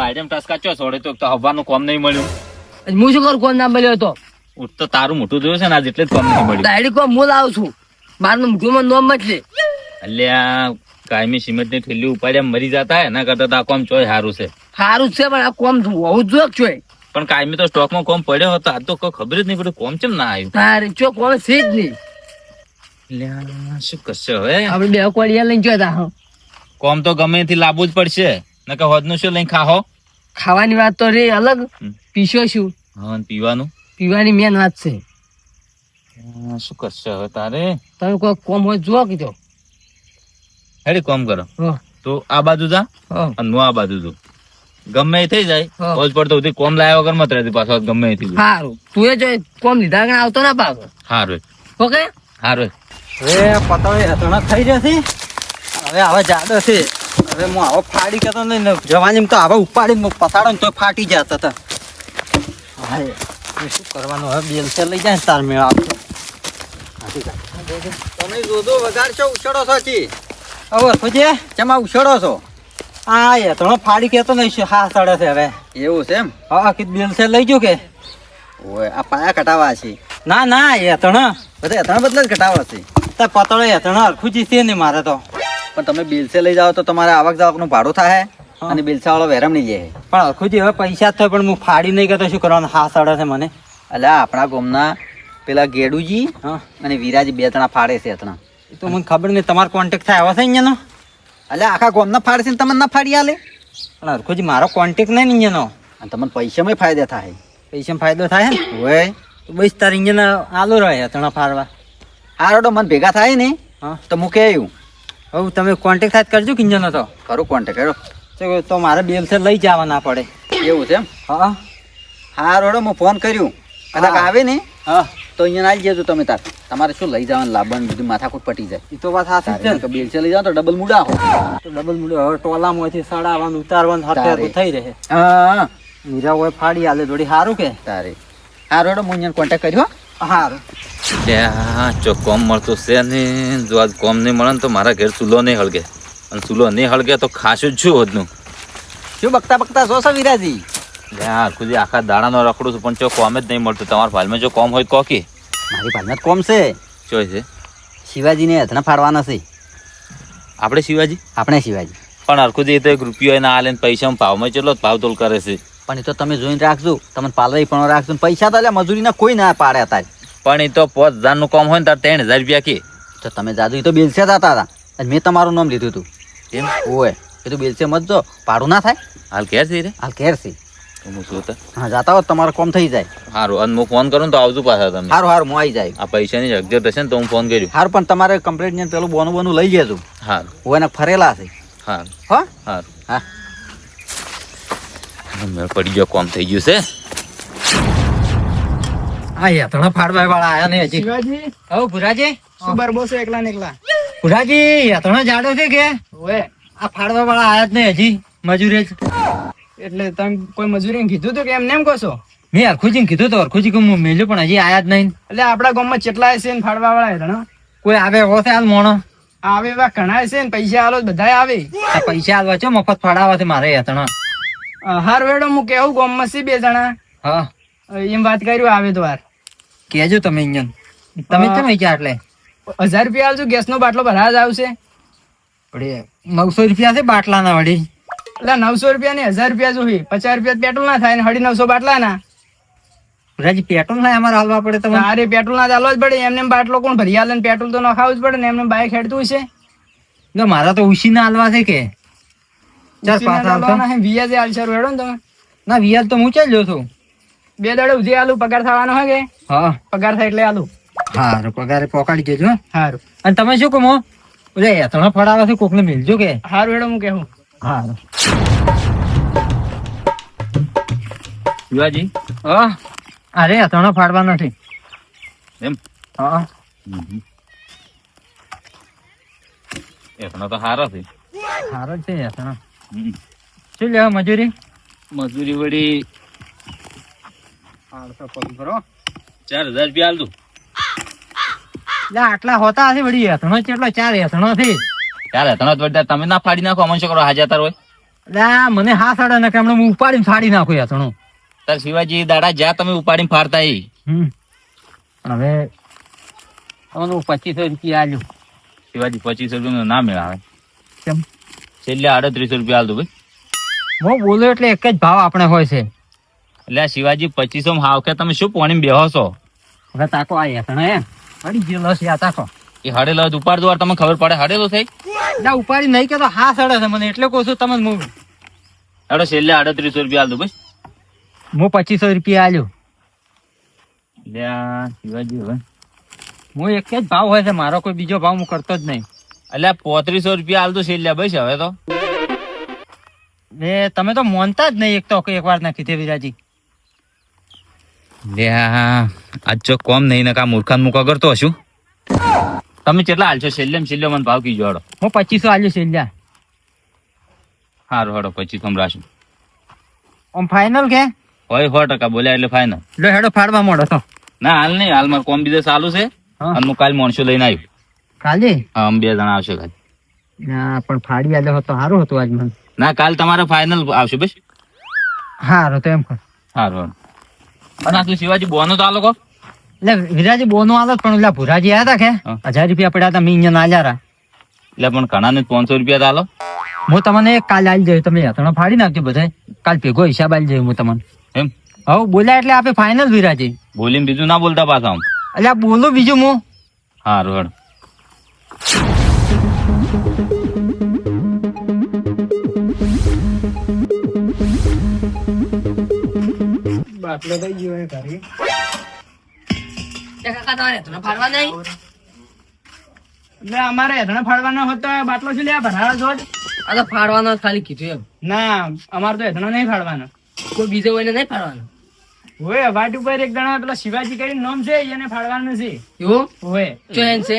વાયડમ ટસકા ચો છોડે તો તો હવાનું કોમ નહીં મળ્યું. હું શું કરું કોમ ના મળ્યો તો? તો તારું મોટું જોયું છે ને આજ એટલે જ કોમ નહીં મળ્યું. ડાયરી કોમ હું લાવું છું. મારું મોઢુંમાં નોમ મચલે અલ્યા કાયમી સિમેન્ટની થેલી ઉપાડ્યા મરી જતા એના કરતા તો આ કોમ ચોય સારું છે. સારું છે પણ આ કોમ હોવું જ જોઈએ પણ કાયમી તો સ્ટોકમાં કોમ પડ્યો હતો આ તો કોઈ ખબર જ નહીં પડે કોમ ચેમ ના આવ્યું? તારે ચો કોમ છે જ નહીં. લ્યા શું કરશે હવે? આપણે બે કોળિયા લઈને જોતા કોમ તો ગમે થી લાવવું જ પડશે. નકર હોદનું શું લઈને ખાહો? ખાવાની વાત તો રે અલગ. પીશો શું હા પીવાનું? પીવાની મેન વાત છે. શું કરશે હવે તારે? તમે કોઈ કોમ હોય જુઓ કીધો. હેડી કોમ કરો. તો આ બાજુ જા. અને આ બાજુ જો ગમે એ થઈ જાય. હોજ પડતો સુધી કોમ લાયા વગર મત રહેતી પાછો ગમે એ થઈ જાય. સારું તું એ જો કોમ લીધા વગર આવતો ના પાછો. સારું ઓકે? સારું હવે પતંગ હેતણા થઈ જશે. હવે આવા જાડો છે. હવે હું આવો ફાડી કેતો નહીં ને જવાની તો આવા ઉપાડી પતાડો ને તો ફાટી જતા હતા હા શું કરવાનું? હવે બેલ છે લઈ જાય તાર મેળ આવતો તમે જોજો વગાડશો ઉછળો છો છી હવે તો જે જેમાં ઉછળો છો? હા એ તો ફાડી કેતો નહીં શું હા સડે છે હવે. એવું છે એમ? હા કીધું બેલ છે લઈ જો કે. ઓય આ પાયા કટાવા છે. ના ના એ તણ બધા એતણા બદલે જ કટાવા છે. તો પતળો હેતણ હરખું છે ને મારે તો. પણ તમે બિલસે લઈ જાઓ તો તમારે આવક જાવકનું ભાડું થાય અને બિલસા વાળો વેરમ નહીં જાય પણ અખુજી હવે પૈસા જ થાય પણ હું ફાડી નહીં કરતો શું કરવાનું? હા સડે છે મને. એટલે આપણા ગામના પેલા ગેડુજી હા. અને વિરાજી બે ત્રણ ફાડે છે એ તો મને ખબર નહીં તમારો કોન્ટેક્ટ થાય આવા છે અહીંયાનો? એટલે આખા ગામના ફાડે છે ને તમને ના ફાડી આલે? પણ અરખુજી મારો કોન્ટેક્ટ નહીં ને અહીંયાનો. અને તમને પૈસામાં ફાયદા થાય. પૈસામાં ફાયદો થાય ને? હોય તો બસ તારે ઇંજન આલો રહે તણા ફાડવા. હારો મને ભેગા થાય ને તો મૂકે આવ્યું હવે તમે કોન્ટેક્ટ થાય કરજો કે તો. ખરું કોન્ટેક્ટ કરો તો તો મારે બેલ છે લઈ જવા ના પડે. એવું છે એમ? હા. હું ફોન કર્યું. કદાચ આવે ને હા. તો અહીંયા આવી જજો તમે તાર. તમારે શું લઈ જવાનું લાવવાનું બધું માથાકૂટ પટી જાય. એ તો વાત સાચી છે. બેલ છે લઈ જાવ તો ડબલ મુડા હો. તો ડબલ મૂલ્ય હવે ટોલામાંથી સડાવવાનું ઉતારવાનું હાથે થઈ રહે. હા. મીરા હોય ફાડી આલે થોડી સારું કે? તારે. હા રોડો હું અહીંયા કોન્ટેક્ટ કર્યો ત્યાં જો કોમ મળતું છે ને જો આજ કોમ નહીં મળે ને તો મારા ઘેર ચૂલો નહીં હળગે. અને ચૂલો નહીં હળગે તો ખાશું જ છું હોદનું શું બકતા બકતા છો છો વિરાજી? યાર ખુદી આખા દાડાનો રખડું છું પણ જો કોમ જ નહીં મળતું તમારા ભાલમાં જો કોમ હોય તો કોકી. મારી ભાઈ કોમ છે. ચોય છે. શિવાજીને હથણા ફાડવાના છે. આપણે શિવાજી? આપણે શિવાજી. પણ હરખુજી એ તો એક રૂપિયો એના આલે ને પૈસા ભાવમાં ચેટલો ભાવ તોલ કરે છે. પણ એ તો તમે જોઈને રાખજો. તમને પાલવાઈ પણ રાખજો પૈસા તો એટલે મજૂરીના કોઈ ના પાડે હતા પણ એ તો પાંચ હજારનું કામ હોય ને તાર ત્રણ હજાર રૂપિયા કે. તો તમે જાદુ એ તો બેલસે જતા હતા. અને મેં તમારું નામ લીધું હતું. એમ? ઓય એ તો બેલસે મત જો પાડું ના થાય. હાલ ઘેર છે રે? હાલ ઘેર છે. હું શું તો હા જાતા હોત તમારો કોમ થઈ જાય. સારું અને હું ફોન કરું તો આવજો પાછા તમે. સારું સારું હું આવી જાય. આ પૈસાની જગજત હશે ને તો હું ફોન કર્યું. સારું પણ તમારે કમ્પ્લેટ ને પેલું બોનું બોનું લઈ જજો. હા હું એને ફરેલા છે. હા? હા હા. મેળ પડી ગયો કોમ થઈ ગયું છે. આ હેતણા ફાડવા વાળા આયા ને હજી. શિવાજી? હવે ભુરાજી? સુબર બોસો એકલા ને એકલા? ભુરાજી હેતણા જાડો છે કે? ઓએ આ ફાડવા વાળા આયા જ ને હજી મજૂરે જ. એટલે તમે કોઈ મજૂરી કીધું તો કે એમ નેમ કહો છો? મેં હરખુજી કીધું તો હરખુજી કે હું મેલ્યું પણ હજી આયા જ નહીં. એટલે આપણા ગામમાં કેટલા છે ને ફાડવા વાળા હેઠળ કોઈ આવે એવો છે હાલ મોણો? આવે એવા ઘણા છે ને પૈસા આલો બધા આવે. આ પૈસા હાલવા છો મફત ફાડાવા છે મારે હેતણા હાર વેડો હું કેવું ગોમમાં છે બે જણા? હા. એમ વાત કર્યું આવે તો વાર કેજો તમે અહીંયા તમે તમે અહીંયા એટલે? હજાર રૂપિયા આલજો ગેસનો બાટલો ભરા જ આવશે. વળી નવસો રૂપિયા છે બાટલાના વળી. એટલે નવસો રૂપિયા ને હજાર રૂપિયા જોઈ પચાસ રૂપિયા પેટ્રોલ ના થાય ને નવસો બાટલા ના ભુરાજી પેટ્રોલ ના અમારે હાલવા પડે તમે અરે પેટ્રોલ ના ચાલવો જ પડે. એમને બાટલો કોણ ભરી આલે ને? પેટ્રોલ તો નખાવું જ પડે ને એમને બાઇક હેડતું છે મારા તો ઉશી ના હાલવા છે કે. ચાર પાંચ હાલતો વ્યાજે આલશે રેડો ને તમે. ના વ્યાજ તો હું ચાલ્યો છું. બે દાડે ઉધી આલુ પગાર થવાનો હોય કે? હા. પગાર થાય એટલે આલુ. હારું પગારે પોકાડી દેજો હો. અને તમે શું કહો ઓલે હેતણો ફડાવા છે કોકને મિલજો કે? સારું હેડો હું હારું. હા. અરે હેતણો ફાડવા નથી. એમ? હા. એટલો તો સારો છે. હારો છે હમ. શું લેવા મજૂરી? મજૂરી વળી ચાર હજાર રૂપિયા હાલ આટલા હોતા હશે વળી હેતણો કેટલો ચાર હેતણો છે. ચાર જ વળી તમે ના ફાડી નાખો અમને છોકરો કરો હાજર હોય. લા મને હા સાડા ને કે હમણાં હું ઉપાડીને ફાડી નાખું યાતણું તાર શિવાજી દાડા જ્યાં તમે ઉપાડીને ફાડતા હમ. હવે તમને પચીસો રૂપિયા આલ્યું. શિવાજી પચીસો રૂપિયા ના મેળાવે. કેમ? છેલ્લે આડત્રીસો રૂપિયા હાલ ભાઈ. હું બોલું એટલે એક જ ભાવ આપણે હોય છે. એટલે શિવાજી પચીસો હાવ કે તમે શું પોણી બેહો છો? હવે તાકો આ એમ હડી ગયેલો છે આ તાકો. એ હડે લસ ઉપાડ દો તમને ખબર પડે હડે તો થઈ? ના ઉપાડી નહીં કે તો હા સડે છે મને એટલે કહું છું તમે હું. એડો છેલ્લે આડત્રીસો રૂપિયા હાલ ભાઈ. હું પચીસો રૂપિયા આલ્યો. એટલે શિવાજી હવે. હું એક જ ભાવ હોય છે મારો કોઈ બીજો ભાવ હું કરતો જ નહીં. એટલે પોત્રીસો રૂપિયા હાલ દો છેલ્લે ભાઈ હવે તો. એ તમે તો મોનતા જ નહીં એક તો એક વાર નાખી દે વિરાજી. લે આજ જો કોમ નહીં ને કા મૂર્ખાન મૂકા કરતો હશું તમે કેટલા હાલશો છેલ્લે છેલ્લે મને ભાવ કીજો હડો હું પચીસો આલ્યું છે લ્યા સારું હડો પચીસો રાશું આમ ફાઇનલ કે? હોય સો ટકા બોલ્યા એટલે ફાઈનલ લો હેડો ફાડવા મોડો તો. ના હાલ નહીં હાલ મારે કોમ બીજે ચાલુ છે. અને હું કાલ મોણસો લઈને આવ્યું. કાલે? હા અમે બે જણા આવશે કાલે. ના પણ ફાડી આલે હતો તો સારું હતું આજ મને. ના કાલ તમારે ફાઇનલ આવશે બસ. સારું તો એમ કર હારો અને આ તું શિવાજી બોનો તો આ લોકો એટલે વિરાજી બોનો આલો પણ એટલે ભુરાજી આવ્યા હતા કે? હજાર રૂપિયા પડ્યા હતા મેં અહીંયા આલ્યા રા. એટલે પણ ઘણા ને પાંચસો રૂપિયા આલો. હું તમને કાલે આવી જઈ તમે યાત્રા ફાડી નાખજો બધા કાલ ભેગો હિસાબ આવી જઈ હું તમને. એમ? હવે બોલ્યા એટલે આપે ફાઇનલ વિરાજી. બોલીને બીજું ના બોલતા પાછા એટલે બોલું બીજું હું. સારું હડ એ કાકા તમારે હેતનો ફાડવા નહીં? એટલે અમારે હેઠળ ફાડવાનો હોત બાટલો શું લે ભરાવા આ તો ફાડવાનો ખાલી કીધું એમ. ના અમારે તો હેઠળ નહીં ફાડવાનો. કોઈ બીજો હોય ને નહીં ફાડવાનો? હોય વાટ ઉપર એક જણા પેલા શિવાજી કરીને નામ છે એને ફાડવાનું છે. એવું? હોય. ચેન છે?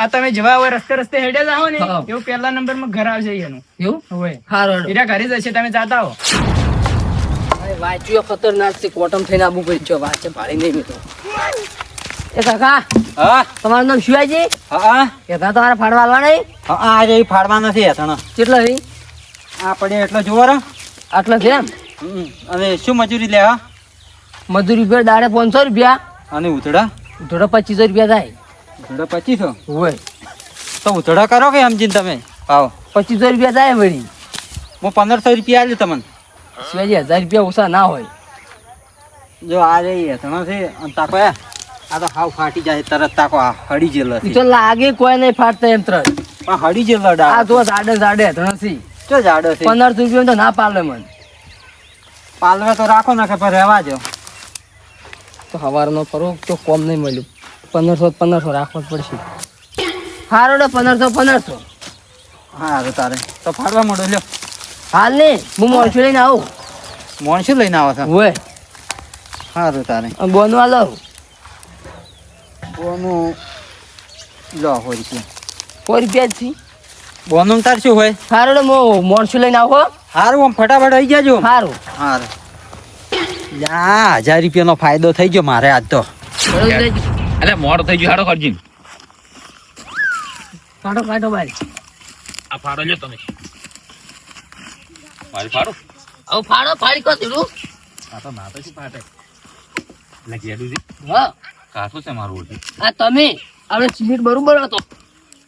આ તમે જવા હોય રસ્તે રસ્તે હેડે જાઓ ને. એવું પહેલા નંબરમાં ઘર આવશે એનું. એવું? હોય હારું હેડો. ઘરે જ હશે તમે જાતા હો વાંચ્યો ખતરનાક છે કોટમ થઈને આબુ કરી જો વાંચે છે નહીં મેં તો. એ કાકા હા? તમારું નામ શિવાજી હા. કહેતા તમારે ફાડવા આવવા નહીં હા આજે જે ફાડવા નથી હેતણો કેટલા છે? આ પડે એટલો જોવો રે આટલો છે એમ. અને શું મજૂરી લેવા મજૂરી ઉપર દાડે પાંચસો રૂપિયા. અને ઉધડા? થોડા પચીસો રૂપિયા થાય. ઉધડા પચીસો હોય. તો ઉધડા કરો કે સમજીને તમે? આવો. પચીસો રૂપિયા થાય વળી. હું પંદરસો રૂપિયા આલ્યું તમને. શિવાજી હજાર રૂપિયા ઓછા ના હોય. જો આ રહી હેતણો છે અને તાકો આ તો હાવ ફાટી જાય તરત તાકો આ હડી જેલો તો લાગે કોઈ નહીં ફાટતા એમ તરત પણ હડી જેલો આ તો જાડે જાડે હેઠળ છે તો જાડો છે. પંદરસો રૂપિયા તો ના પાલે મને. પાલવે તો રાખો ને કે પણ રહેવા જો તો સવારનો ફરો તો કોમ નહીં મળ્યું. પંદરસો પંદરસો રાખવો જ પડશે. હારો ને પંદરસો પંદરસો. હા તારે. તો ફાડવા મોડો લ્યો. હાલ ને હું મોણસું લઈને આવું. મોણશું લઈને આવો છો? હોય સારું તારે. અને બોનવા લઉં. બોનું લો હોય રૂપિયા. કોઈ રૂપિયા છે. બોનું તાર શું હોય? હારો હું મોણસું લઈને આવો હારું આમ ફટાફટ આવી જાજો. હારું. હારું. યા હજાર રૂપિયાનો ફાયદો થઈ ગયો મારે આજ તો. બરોબર મોડો થઈ ગયો હાડો કરજી. કાઢો કાઢો બારી આ ફાડો લ્યો તમે. મારી ફાડો. હવે ફાડો ફાડી કો દીધું આ તો ના છે ફાટે. ઘેડું હા. કાઠું છે મારું ઓછું આ તમે આપણે સિમેન્ટ બરોબર હતો.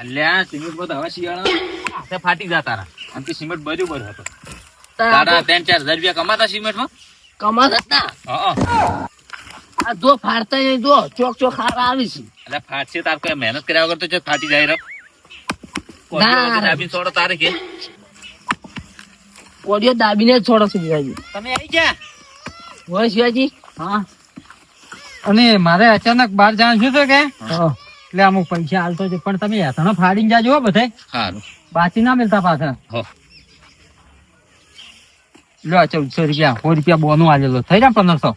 અલ્યા સિમેન્ટ બધા હવે શિયાળા. હાથે ફાટી જતા રહ્યા અને તે સિમેન્ટ બરોબર હતો. તારા દાડા ત્રણ ચાર હજાર રૂપિયા કમાતા સિમેન્ટમાં? કમાતા હતા હા. આ જો ફાડતા નહીં જો ચોક ચોક હારા આવી છે. એટલે ફાટશે તાર કોઈ મહેનત કર્યા વગર તો જો ફાટી જાય રે ના. દાબી છોડો તારે કે? કોડિયો દાબીને છોડો શિવાજી. તમે આવી જા હોય શિવાજી? હા. અને મારે અચાનક બહાર જવાનું શું છે કે? એટલે અમુક પૈસા હાલતો છે પણ તમે હેઠળ ફાડીને જાજો હો બધે. સારું બાકી ના મિલતા પાછા. હો. લો ચૌદસો રૂપિયા સો રૂપિયા બોનું આલેલો. થઈ રહ્યા પંદરસો?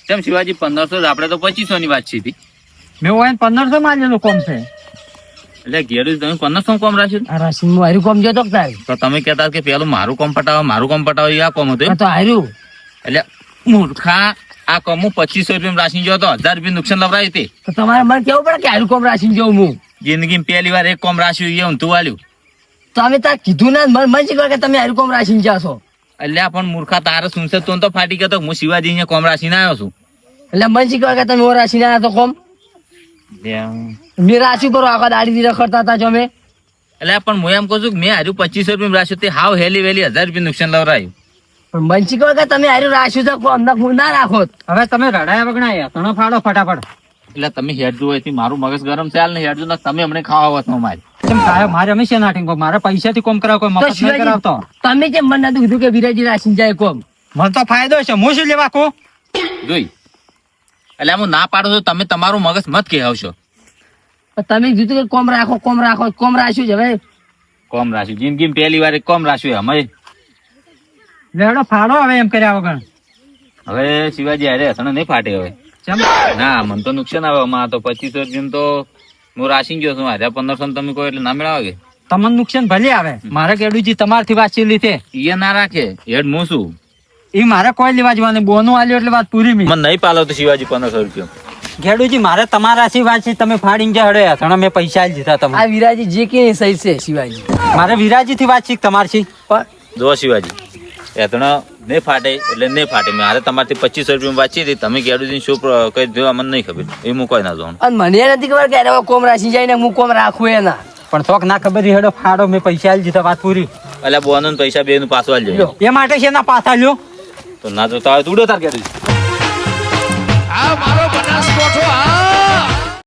હા. તેમ શિવાજી પંદરસો આપણે તો પચીસો ની વાત સીધી મેં હોય પંદરસો માં આલેલો કોમ છે. એટલે ઘેરું તમે પંદરસો કોમ રાખ્યું? રાશિન રાશિમાં હાર્યું કોમ જોતો તારે? તો તમે કહેતા કે પેલું મારું કોમ પટાવો મારું કોમ પટાવો આ કોમ હતું તો હાર્યું. એટલે મૂર્ખા આ કોમ હું પચીસો રૂપિયા રાશી જોતો હજાર રૂપિયા નુકસાન લવરાય તે. તો તમારે મને કેવું પડે કે હાર્યું કોમ રાશિને જોઉં હું? જિંદગી પહેલી વાર એક કોમ રાખ્યું એ ઊંધું વાલ્યું અમે તાર કીધું ના મને મને શીખવા કે તમે હારું કોમ રાખીને જાશો. એટલે પણ મૂર્ખા તારે શું છે? તું તો ફાટી ગયો તો હું શિવાજી ને કોમ રાશીને આવ્યો છું. એટલે મને શીખવા કે તમે રાશી રાખીને આવ્યા તો કોમ? મેં રાશી કરો આખા દાડી થી રખડતા હતા જો અમે એટલે પણ હું એમ કહું છું કે મેં હાર્યું પચીસો રૂપિયા રાખ્યું તે હાવ હેલી વેલી હજાર રૂપિયા નુકસાન લવરાયું. પણ મને શીખવા કે તમે હારું રાખ્યું તો અમને ના ના રાખો. હવે તમે રડાયા વગણા તણો ફાડો ફટાફટ. એટલે તમે હેડજો હોય મારું મગજ ગરમ ચાલ ને હેડજો ને તમે અમને ખાવા હોત મારી કેમ કાયો? મારે અમે શેના ઠીંગો? મારે પૈસાથી કોમ કરાવ કોઈ મફત નહીં કરાવતો. તમે કેમ મને નતું કીધું કે વિરાજી રાખીને જાય કોમ? મને તો ફાયદો છે હું શું લેવા કહું? જોઈ. એટલે હું ના પાડું છું તમે તમારું મગજ મત કહેવશો. પણ તમે કીધું કે કોમ રાખો કોમ રાખો કોમ રાખ્યું છે હવે કોમ રાખ્યું જિંદગી પહેલી વાર કોમ રાખ્યું અમે ફાડો હવે એમ કર્યા વગર. હવે શિવાજી અરે હસણ નહીં ફાટે હવે. ચમ ના મને તો નુકસાન આવે. અમારે તો પચીસ રૂપિયા તો હું રાશી ગયો છું. હારે પંદરસો તમે કહો એટલે ના મેળાવે કે? તમને નુકસાન ભલે આવે. મારે કેડુજી તમારથી વાંચી લીધે. એ ના રાખે. હેડ હું શું એ મારે કોઈ લેવા જવાનું. બોનું આલ્યો એટલે વાત પૂરી મી. મને નહીં પાલો તો શિવાજી પંદરસો રૂપિયા. ઘેડુજી મારે તમારા થી છે? તમે ફાડીને જે હડે હથણા મેં પૈસા આલી દીધા આ વિરાજી જે કે સહી છે શિવાજી. મારે વિરાજી થી છે તમારથી પણ જો શિવાજી. એતણા નહીં ફાટે એટલે નહીં ફાટે. હારે તમારથી પચીસો રૂપિયા વાંચી હતી. તમે ખેડૂતની શું કઈ જોવા મને નહીં ખબર. એ હું કોઈ ના જોવાનું અને મને એ નથી ખબર કે અરે હવે કોમ રાખી જાય ને હું કોમ રાખું એના. પણ થોક ના ખબર હેડો ફાડો મેં પૈસા આલી દીધા વાત પૂરી. એટલે બોનો ને પૈસા બે નું પાછું આલી લ્યો. એ માટે છે ના પાછા લ્યો. તો ના જોતા હોય તો ઉડો તાર ખેડૂત આ મારો બનાસકોઠો